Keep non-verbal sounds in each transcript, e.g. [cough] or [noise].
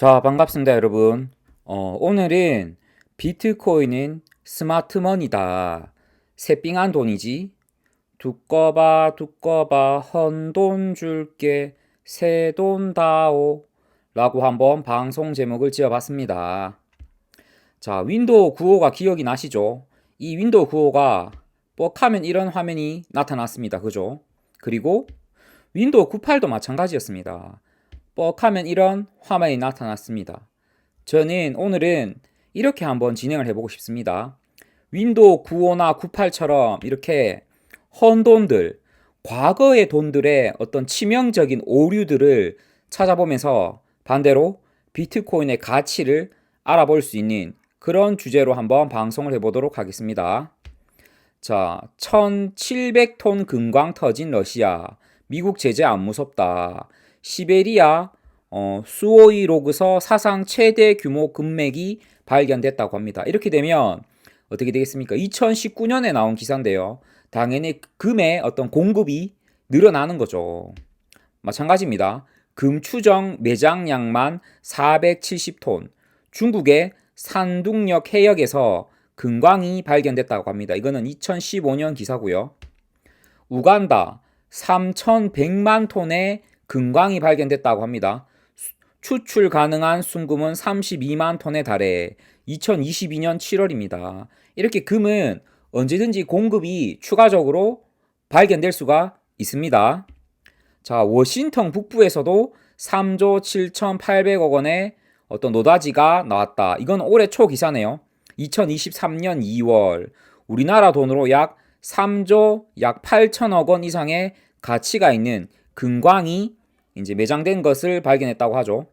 자, 반갑습니다, 여러분. 어, 오늘은 비트코인은 스마트머니다. 새삥한 돈이지. 두꺼봐, 두꺼봐, 헌 돈 줄게, 새 돈 다오. 라고 한번 방송 제목을 지어봤습니다. 자, 윈도우 95가 기억이 나시죠? 이 윈도우 95가 뻑하면 이런 화면이 나타났습니다. 그죠? 그리고 윈도우 98도 마찬가지였습니다. 뻑하면 이런 화면이 나타났습니다. 저는 오늘은 이렇게 한번 진행을 해보고 싶습니다. 윈도우 95나 98처럼 이렇게 헌돈들, 과거의 돈들의 어떤 치명적인 오류들을 찾아보면서 반대로 비트코인의 가치를 알아볼 수 있는 그런 주제로 한번 방송을 해보도록 하겠습니다. 자, 1700톤 금광 터진 러시아. 미국 제재 안 무섭다. 시베리아 어, 수오이 로그서 사상 최대 규모 금맥이 발견됐다고 합니다. 이렇게 되면 어떻게 되겠습니까? 2019년에 나온 기사인데요. 당연히 금의 어떤 공급이 늘어나는 거죠. 마찬가지입니다. 금 추정 매장량만 470톤. 중국의 산둥역 해역에서 금광이 발견됐다고 합니다. 이거는 2015년 기사고요. 우간다 3,100만 톤의 금광이 발견됐다고 합니다. 수- 추출 가능한 순금은 32만 톤에 달해 2022년 7월입니다. 이렇게 금은 언제든지 공급이 추가적으로 발견될 수가 있습니다. 자, 워싱턴 북부에서도 3조 7,800억 원의 어떤 노다지가 나왔다. 이건 올해 초 기사네요. 2023년 2월 우리나라 돈으로 약 3조 약 8천억 원 이상의 가치가 있는 금광이 이제 매장된 것을 발견했다고 하죠.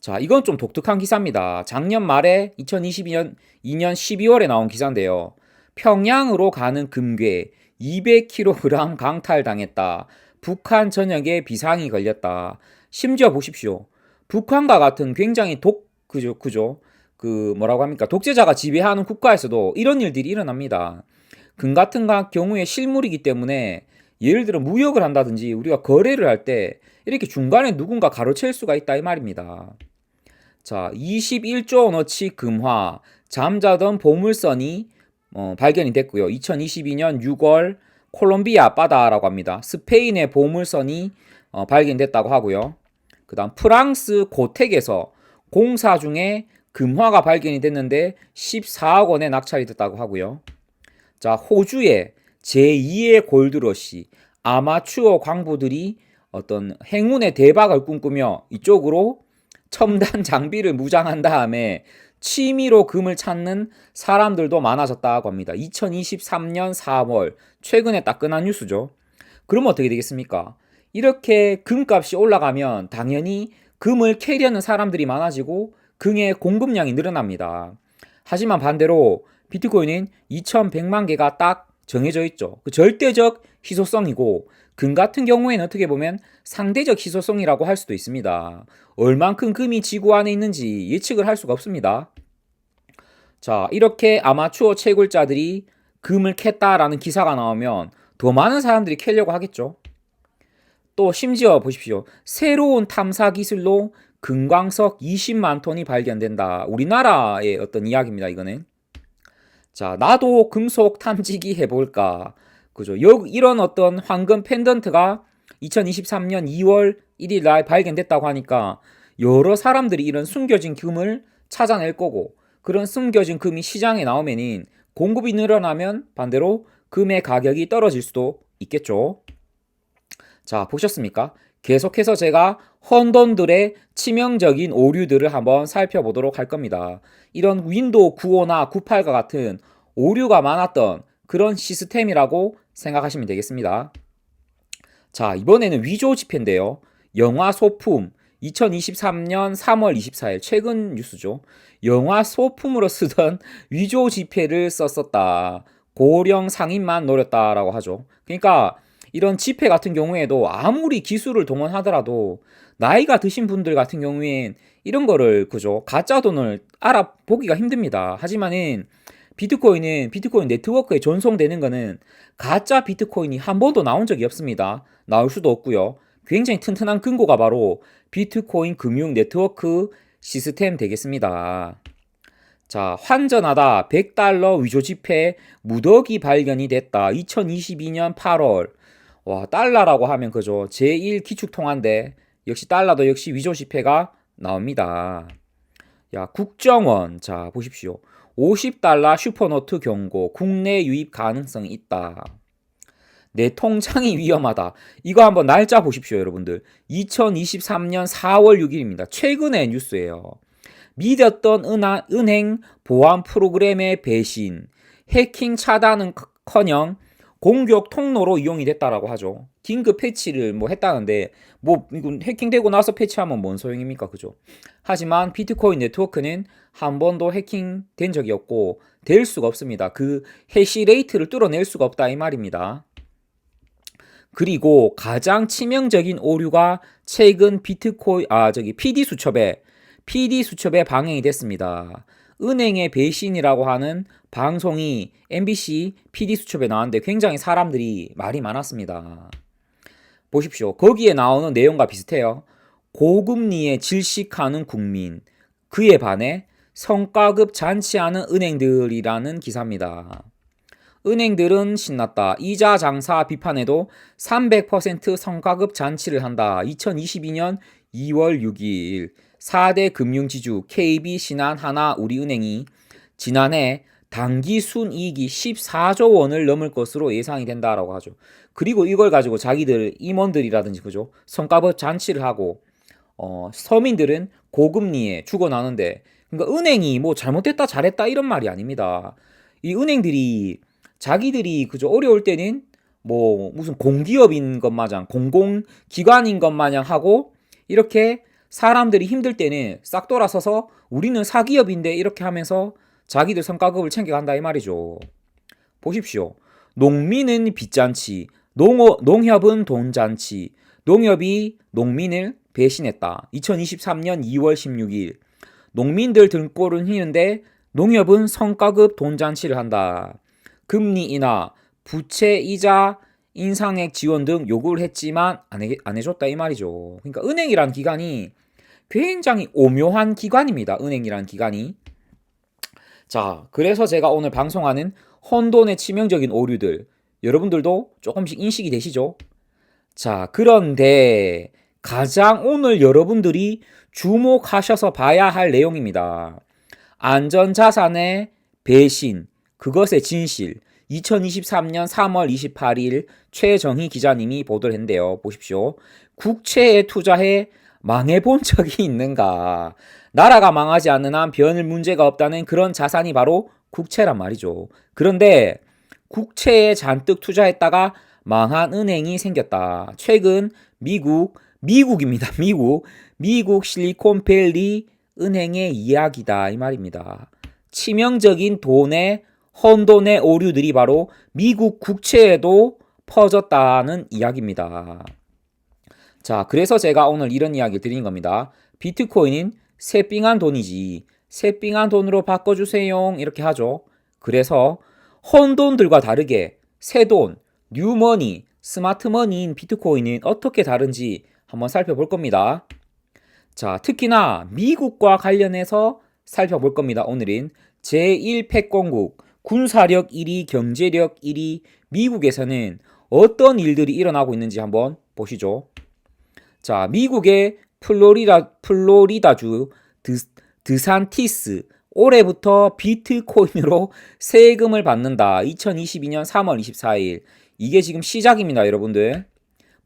자, 이건 좀 독특한 기사입니다. 작년 말에 2022년 2년 12월에 나온 기사인데요. 평양으로 가는 금괴 200kg 강탈당했다. 북한 전역에 비상이 걸렸다. 심지어 보십시오. 북한과 같은 굉장히 독 그죠 그죠 그 뭐라고 합니까 독재자가 지배하는 국가에서도 이런 일들이 일어납니다. 금 같은 가- 경우에 실물이기 때문에 예를 들어 무역을 한다든지 우리가 거래를 할 때 이렇게 중간에 누군가 가로챌 수가 있다 이 말입니다. 자, 21조 원어치 금화 잠자던 보물선이 어, 발견이 됐고요. 2022년 6월 콜롬비아 앞바다라고 합니다. 스페인의 보물선이 어, 발견됐다고 하고요. 그다음 프랑스 고택에서 공사 중에 금화가 발견이 됐는데 14억 원에 낙찰이 됐다고 하고요. 자, 호주의 제2의 골드러시 아마추어 광부들이 어떤 행운의 대박을 꿈꾸며 이쪽으로 첨단 [laughs] 장비를 무장한 다음에 취미로 금을 찾는 사람들도 많아졌다고 합니다. 2023년 4월 최근에 따끈한 뉴스죠. 그럼 어떻게 되겠습니까? 이렇게 금값이 올라가면 당연히 금을 캐려는 사람들이 많아지고 금의 공급량이 늘어납니다. 하지만 반대로 비트코인은 2100만 개가 딱 정해져 있죠. 그 절대적 희소성이고 금 같은 경우에는 어떻게 보면 상대적 희소성이라고 할 수도 있습니다. 얼만큼 금이 지구 안에 있는지 예측을 할 수가 없습니다. 자, 이렇게 아마추어 채굴자들이 금을 캤다라는 기사가 나오면 더 많은 사람들이 캐려고 하겠죠. 또 심지어 보십시오. 새로운 탐사 기술로 금광석 20만 톤이 발견된다. 우리나라의 어떤 이야기입니다, 이거는. 자, 나도 금속 탐지기 해볼까. 그죠. 여, 이런 어떤 황금 펜던트가 2023년 2월 1일 날 발견됐다고 하니까 여러 사람들이 이런 숨겨진 금을 찾아낼 거고 그런 숨겨진 금이 시장에 나오면은 공급이 늘어나면 반대로 금의 가격이 떨어질 수도 있겠죠. 자, 보셨습니까? 계속해서 제가 헌돈들의 치명적인 오류들을 한번 살펴보도록 할 겁니다. 이런 윈도우 95나 98과 같은 오류가 많았던 그런 시스템이라고 생각하시면 되겠습니다. 자, 이번에는 위조 지폐인데요. 영화 소품 2023년 3월 24일 최근 뉴스죠. 영화 소품으로 쓰던 [laughs] 위조 지폐를 썼었다. 고령 상인만 노렸다라고 하죠. 그러니까 이런 지폐 같은 경우에도 아무리 기술을 동원하더라도 나이가 드신 분들 같은 경우엔 이런 거를 그죠 가짜 돈을 알아보기가 힘듭니다. 하지만은 비트코인은 비트코인 네트워크에 전송되는 거는 가짜 비트코인이 한 번도 나온 적이 없습니다. 나올 수도 없고요. 굉장히 튼튼한 근거가 바로 비트코인 금융 네트워크 시스템 되겠습니다. 자, 환전하다 100달러 위조 지폐 무더기 발견이 됐다. 2022년 8월. 와, 달러라고 하면 그죠. 제1 기축통화인데 역시 달러도 역시 위조 지폐가 나옵니다. 야, 국정원. 자, 보십시오. 50달러 슈퍼노트 경고. 국내 유입 가능성이 있다. 내 통장이 [laughs] 위험하다. 이거 한번 날짜 보십시오, 여러분들. 2023년 4월 6일입니다. 최근의 뉴스예요. 믿었던 은하, 은행 보안 프로그램의 배신, 해킹 차단은 커녕 공격 통로로 이용이 됐다라고 하죠. 긴급 패치를 뭐 했다는데 뭐 이건 해킹되고 나서 패치하면 뭔 소용입니까? 그죠? 하지만 비트코인 네트워크는 한 번도 해킹된 적이 없고 될 수가 없습니다. 그 해시 레이트를 뚫어낼 수가 없다 이 말입니다. 그리고 가장 치명적인 오류가 최근 비트코인 아 저기 PD 수첩에 PD 수첩에 방영이 됐습니다. 은행의 배신이라고 하는 방송이 MBC PD 수첩에 나왔는데 굉장히 사람들이 말이 많았습니다. 보십시오. 거기에 나오는 내용과 비슷해요. 고금리에 질식하는 국민, 그에 반해 성과급 잔치하는 은행들이라는 기사입니다. 은행들은 신났다. 이자 장사 비판에도 300% 성과급 잔치를 한다. 2022년 2월 6일 4대 금융지주 KB, 신한, 하나, 우리은행이 지난해 단기 순이익이 14조 원을 넘을 것으로 예상이 된다라고 하죠. 그리고 이걸 가지고 자기들 임원들이라든지 그죠? 성과급 잔치를 하고 어, 서민들은 고금리에 죽어나는데 그러니까 은행이 뭐 잘못됐다 잘했다 이런 말이 아닙니다. 이 은행들이 자기들이 그저 어려울 때는 뭐 무슨 공기업인 것 마냥 공공기관인 것 마냥 하고 이렇게 사람들이 힘들 때는 싹 돌아서서 우리는 사기업인데 이렇게 하면서 자기들 성과급을 챙겨간다 이 말이죠. 보십시오. 농민은 빚잔치, 농어, 농협은 돈잔치, 농협이 농민을 배신했다. 2023년 2월 16일 농민들 등골은 휘는데 농협은 성과급 돈잔치를 한다. 금리 인하, 부채 이자, 인상액 지원 등 요구를 했지만 안, 해, 안 해줬다 이 말이죠. 그러니까 은행이란 기관이 굉장히 오묘한 기관입니다. 은행이란 기관이. 자, 그래서 제가 오늘 방송하는 혼돈의 치명적인 오류들 여러분들도 조금씩 인식이 되시죠? 자, 그런데 가장 오늘 여러분들이 주목하셔서 봐야 할 내용입니다. 안전자산의 배신, 그것의 진실. 2023년 3월 28일 최정희 기자님이 보도를 했는데요. 보십시오. 국채에 투자해 망해본 [laughs] 적이 있는가? 나라가 망하지 않는 한 변할 문제가 없다는 그런 자산이 바로 국채란 말이죠. 그런데 국채에 잔뜩 투자했다가 망한 은행이 생겼다. 최근 미국, 미국입니다. [laughs] 미국, 미국 실리콘밸리 은행의 이야기다. 이 말입니다. 치명적인 돈의 혼돈의 오류들이 바로 미국 국채에도 퍼졌다는 이야기입니다. 자, 그래서 제가 오늘 이런 이야기를 드린 겁니다. 비트코인은 새삥한 돈이지. 새삥한 돈으로 바꿔주세요. 이렇게 하죠. 그래서 혼돈들과 다르게 새돈, 뉴머니, 스마트머니인 비트코인은 어떻게 다른지 한번 살펴볼 겁니다. 자, 특히나 미국과 관련해서 살펴볼 겁니다. 오늘은 제1패권국, 군사력 1위, 경제력 1위, 미국에서는 어떤 일들이 일어나고 있는지 한번 보시죠. 자, 미국의 플로리다, 플로리다주 드, 드산티스 올해부터 비트코인으로 [laughs] 세금을 받는다. 2022년 3월 24일. 이게 지금 시작입니다, 여러분들.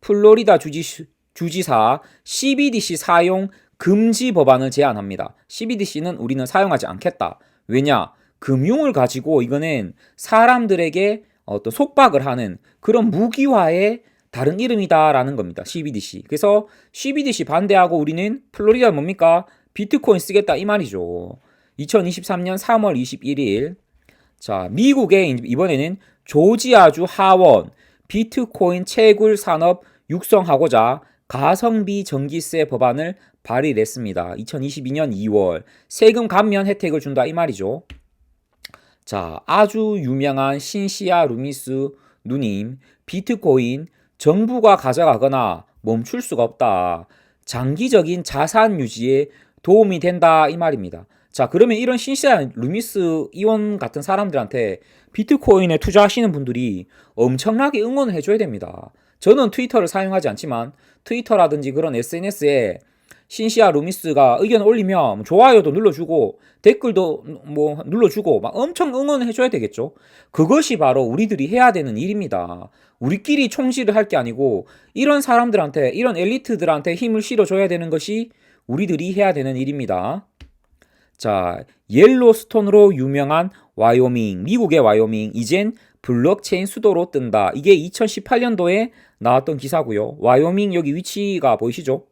플로리다 주지, 주지사 CBDC 사용 금지 법안을 제안합니다. CBDC는 우리는 사용하지 않겠다. 왜냐? 금융을 가지고 이거는 사람들에게 어떤 속박을 하는 그런 무기화의 다른 이름이다라는 겁니다. CBDC. 그래서 CBDC 반대하고 우리는 플로리다 뭡니까? 비트코인 쓰겠다 이 말이죠. 2023년 3월 21일 자, 미국의 이번에는 조지아주 하원 비트코인 채굴 산업 육성하고자 가성비 전기세 법안을 발의를 했습니다. 2022년 2월 세금 감면 혜택을 준다 이 말이죠. 자, 아주 유명한 신시아 루미스 누님 비트코인 정부가 가져가거나 멈출 수가 없다. 장기적인 자산 유지에 도움이 된다 이 말입니다. 자, 그러면 이런 신시아 루미스 이원 같은 사람들한테 비트코인에 투자하시는 분들이 엄청나게 응원을 해줘야 됩니다. 저는 트위터를 사용하지 않지만 트위터라든지 그런 SNS에 신시아 루미스가 의견 올리면 좋아요도 눌러주고 댓글도 뭐 눌러주고 막 엄청 응원을 해줘야 되겠죠. 그것이 바로 우리들이 해야 되는 일입니다. 우리끼리 총질을 할 게 아니고 이런 사람들한테 이런 엘리트들한테 힘을 실어줘야 되는 것이 우리들이 해야 되는 일입니다. 자, 옐로스톤으로 유명한 와이오밍, 미국의 와이오밍, 이젠 블록체인 수도로 뜬다. 이게 2018년도에 나왔던 기사고요. 와이오밍 여기 위치가 보이시죠?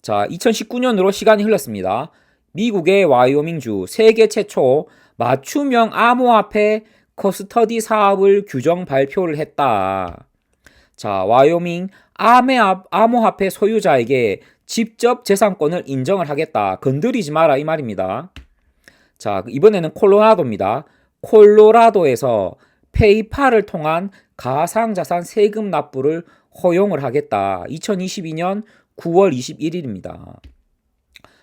자, 2019년으로 시간이 흘렀습니다. 미국의 와이오밍주 세계 최초 맞춤형 암호화폐 커스터디 사업을 규정 발표를 했다. 자, 와이오밍 암호화폐 소유자에게 직접 재산권을 인정을 하겠다. 건드리지 마라 이 말입니다. 자, 이번에는 콜로라도입니다. 콜로라도에서 페이팔을 통한 가상자산 세금 납부를 허용을 하겠다. 2022년 9월 21일입니다.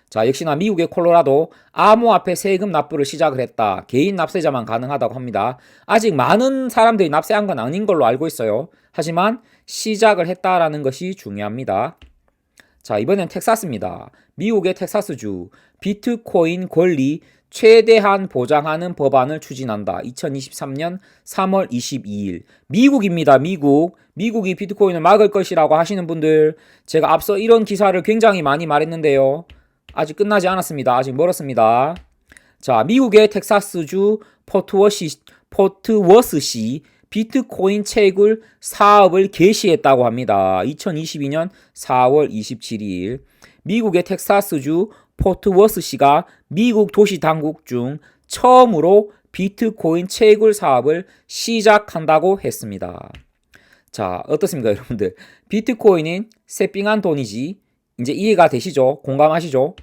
자, 역시나 미국의 콜로라도 암호화폐 세금 납부를 시작을 했다. 개인 납세자만 가능하다고 합니다. 아직 많은 사람들이 납세한 건 아닌 걸로 알고 있어요. 하지만 시작을 했다라는 것이 중요합니다. 자, 이번엔 텍사스입니다. 미국의 텍사스주 비트코인 권리 최대한 보장하는 법안을 추진한다. 2023년 3월 22일. 미국입니다. 미국. 미국이 비트코인을 막을 것이라고 하시는 분들, 제가 앞서 이런 기사를 굉장히 많이 말했는데요. 아직 끝나지 않았습니다. 아직 멀었습니다. 자, 미국의 텍사스주 포트워시, 포트워스시 비트코인 채굴 사업을 개시했다고 합니다. 2022년 4월 27일 미국의 텍사스주 포트워스시가 미국 도시 당국 중 처음으로 비트코인 채굴 사업을 시작한다고 했습니다. 자, 어떻습니까, 여러분들? 비트코인은 새삥한 돈이지. 이제 이해가 되시죠? 공감하시죠?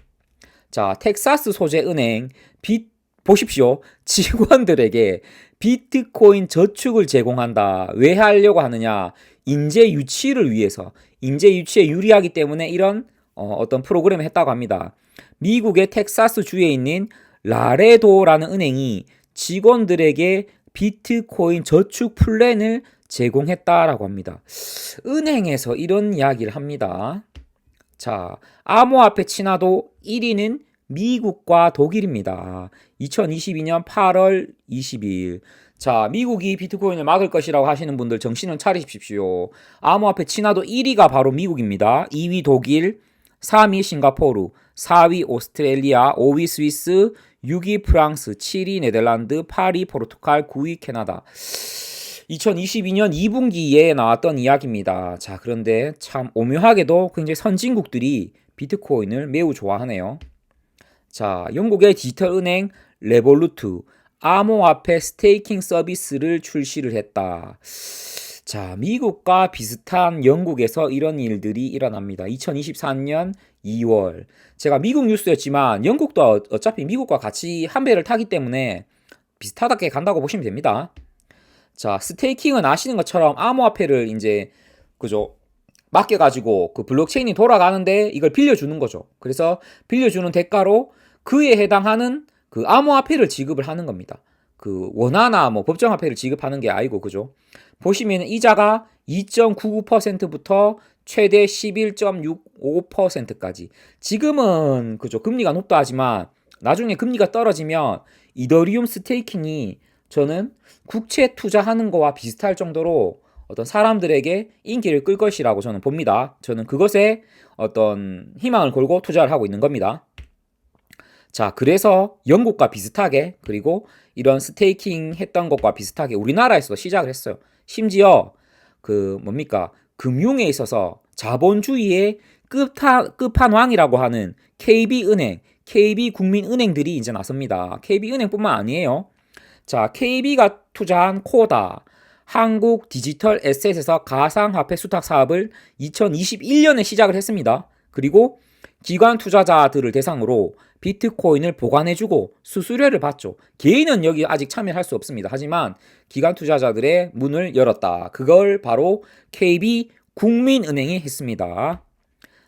자, 텍사스 소재 은행 비 보십시오. 직원들에게 비트코인 저축을 제공한다. 왜 하려고 하느냐? 인재 유치를 위해서. 인재 유치에 유리하기 때문에 이런 어, 어떤 프로그램을 했다고 합니다. 미국의 텍사스 주에 있는 라레도라는 은행이 직원들에게 비트코인 저축 플랜을 제공했다라고 합니다. 은행에서 이런 이야기를 합니다. 자, 암호화폐 친화도 1위는 미국과 독일입니다. 2022년 8월 22일. 자, 미국이 비트코인을 막을 것이라고 하시는 분들 정신을 차리십시오. 암호화폐 친화도 1위가 바로 미국입니다. 2위 독일, 3위 싱가포르, 4위 오스트레일리아, 5위 스위스, 6위 프랑스, 7위 네덜란드, 8위 포르투갈, 9위 캐나다. 2022년 2분기에 나왔던 이야기입니다. 자, 그런데 참 오묘하게도 굉장히 선진국들이 비트코인을 매우 좋아하네요. 자, 영국의 디지털 은행 레볼루트 암호화폐 스테이킹 서비스를 출시를 했다. 자, 미국과 비슷한 영국에서 이런 일들이 일어납니다. 2024년 2월. 제가 미국 뉴스였지만 영국도 어- 어차피 미국과 같이 한 배를 타기 때문에 비슷하게 간다고 보시면 됩니다. 자, 스테이킹은 아시는 것처럼 암호화폐를 이제 그죠? 맡겨가지고 그 블록체인이 돌아가는데 이걸 빌려주는 거죠. 그래서 빌려주는 대가로 그에 해당하는 그 암호화폐를 지급을 하는 겁니다. 그 원화나 뭐 법정화폐를 지급하는 게 아니고 그죠? 보시면 이자가 2.99%부터 최대 11.65%까지. 지금은 그죠? 금리가 높다 하지만 나중에 금리가 떨어지면 이더리움 스테이킹이 저는 국채 투자하는 거와 비슷할 정도로 어떤 사람들에게 인기를 끌 것이라고 저는 봅니다. 저는 그것에 어떤 희망을 걸고 투자를 하고 있는 겁니다. 자, 그래서 영국과 비슷하게 그리고 이런 스테이킹 했던 것과 비슷하게 우리나라에서도 시작을 했어요. 심지어 그 뭡니까? 금융에 있어서 자본주의의 끝하, 끝판왕이라고 하는 KB은행, KB국민은행들이 이제 나섭니다. KB은행뿐만 아니에요. 자, KB가 투자한 코다 한국 디지털 에셋에서 가상화폐 수탁 사업을 2021년에 시작을 했습니다. 그리고 기관 투자자들을 대상으로 비트코인을 보관해주고 수수료를 받죠. 개인은 여기 아직 참여할 수 없습니다. 하지만 기관 투자자들의 문을 열었다. 그걸 바로 KB 국민은행이 했습니다.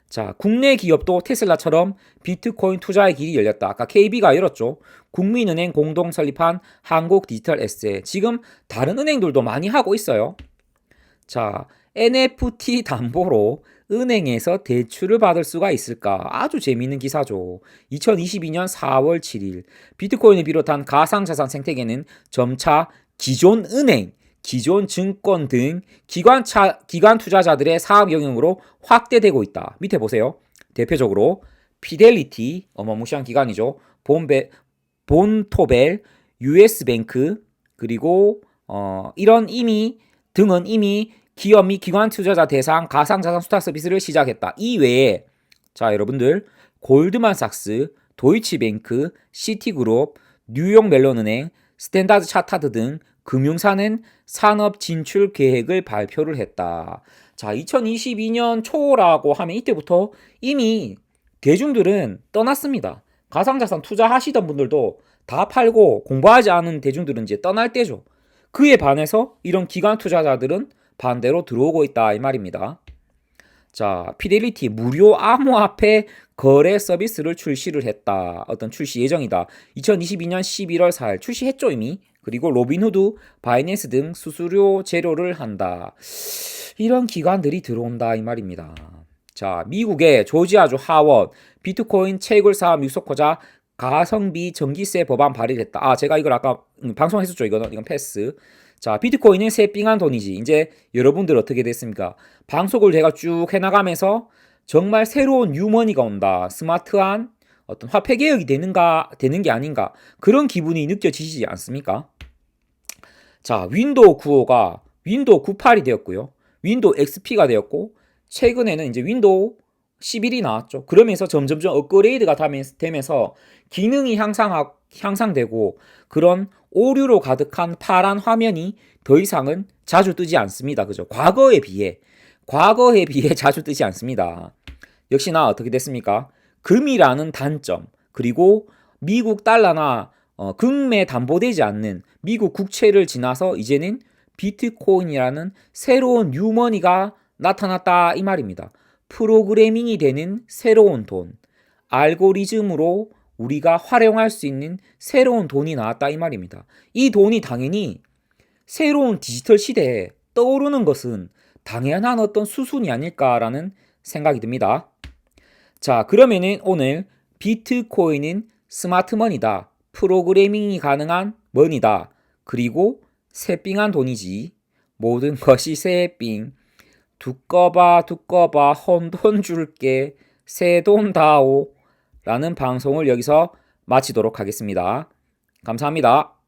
자, 국내 기업도 테슬라처럼 비트코인 투자의 길이 열렸다. 아까 KB가 열었죠. 국민은행 공동 설립한 한국 디지털 에세. 지금 다른 은행들도 많이 하고 있어요. 자, NFT [laughs] 담보로 은행에서 대출을 받을 수가 있을까? 아주 재미있는 기사죠. 2022년 4월 7일 비트코인을 비롯한 가상자산 생태계는 점차 기존 은행, 기존 증권 등 기관 차, 기관 투자자들의 사업 영역으로 확대되고 있다. 밑에 보세요. 대표적으로 피델리티, 어마무시한 기관이죠. 본베, 본토벨, US뱅크, 그리고 어, 이런 이미 등은 이미 기업 및 기관 투자자 대상 가상자산 수탁 서비스를 시작했다. 이 외에 자 여러분들 골드만삭스, 도이치뱅크, 시티그룹, 뉴욕 멜론은행, 스탠다드 차타드 등 금융사는 산업 진출 계획을 발표를 했다. 자, 2022년 초라고 하면 이때부터 이미 대중들은 떠났습니다. 가상자산 투자하시던 분들도 다 팔고 공부하지 않은 대중들은 이제 떠날 때죠. 그에 반해서 이런 기관 투자자들은 반대로 들어오고 있다 이 말입니다. 자, 피델리티 무료 암호화폐 거래 서비스를 출시를 했다. 어떤 출시 예정이다. 2022년 11월 4일 출시했죠 이미. 그리고 로빈후드, 바이낸스 등 수수료 제로를 한다. 이런 기관들이 들어온다 이 말입니다. 자, 미국의 조지아주 하원 비트코인 채굴 사업 육속호자 가성비 전기세 법안 발의를 했다. 아, 제가 이걸 아까 음, 방송했었죠. 이거는 이건 패스. 자, 비트코인은 새 삥한 돈이지. 이제 여러분들 어떻게 됐습니까? 방송을 제가 쭉 해나가면서 정말 새로운 유머니가 온다. 스마트한 어떤 화폐 개혁이 되는가, 되는 게 아닌가. 그런 기분이 느껴지지 않습니까? 자, 윈도우 95가 윈도우 98이 되었고요. 윈도우 XP가 되었고, 최근에는 이제 윈도우 11이 나왔죠. 그러면서 점점점 업그레이드가 되면서 기능이 향상, 향상되고 그런 오류로 가득한 파란 화면이 더 이상은 자주 뜨지 않습니다. 그죠? 과거에 비해, 과거에 비해 [laughs] 자주 뜨지 않습니다. 역시나 어떻게 됐습니까? 금이라는 단점, 그리고 미국 달러나 어, 금에 담보되지 않는 미국 국채를 지나서 이제는 비트코인이라는 새로운 뉴머니가 나타났다 이 말입니다. 프로그래밍이 되는 새로운 돈, 알고리즘으로 우리가 활용할 수 있는 새로운 돈이 나왔다 이 말입니다. 이 돈이 당연히 새로운 디지털 시대에 떠오르는 것은 당연한 어떤 수순이 아닐까라는 생각이 듭니다. 자, 그러면은 오늘 비트코인은 스마트머니다. 프로그래밍이 가능한 머니다. 그리고 새삥한 돈이지. 모든 것이 새삥. 두꺼봐 두꺼봐 헌돈 줄게 새돈 다오 라는 방송을 여기서 마치도록 하겠습니다. 감사합니다.